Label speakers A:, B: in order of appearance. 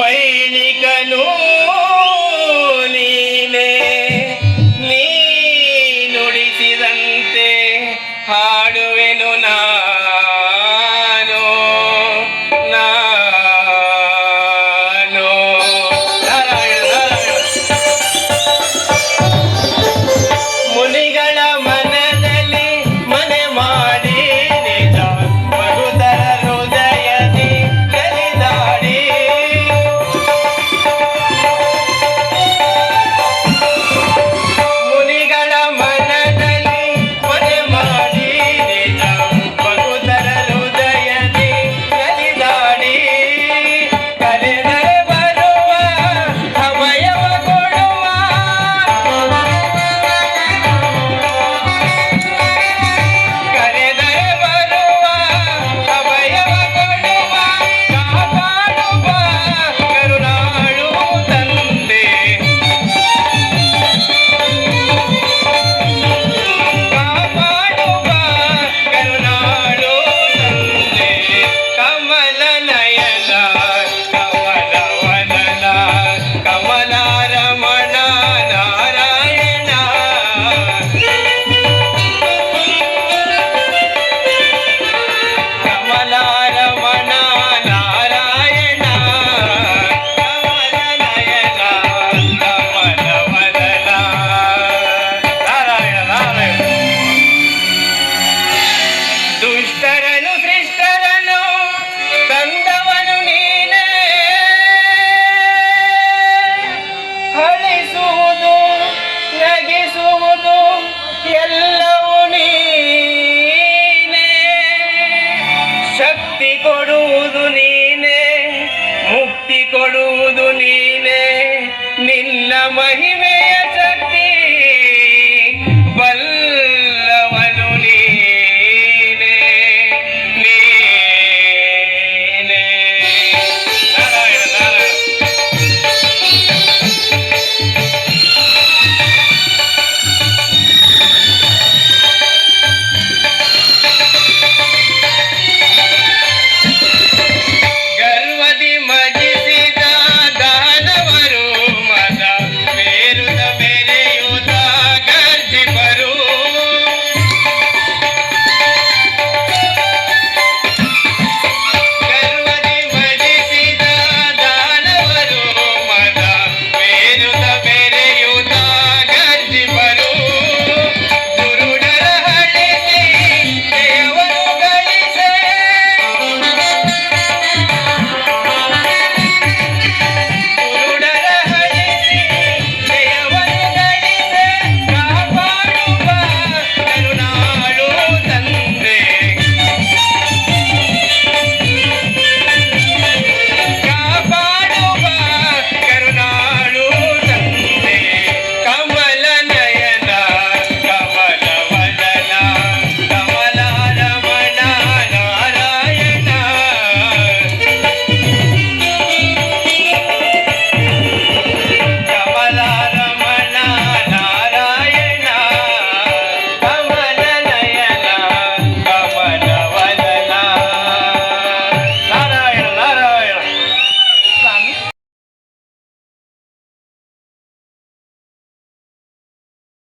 A: ವೈಣಿಕನು ನೀನೇ. ನೀನುಡಿಸಿದಂತೆ ಹಾಡು ನೀನೇ ನಿನ್ನ ಮಹಿಮೆ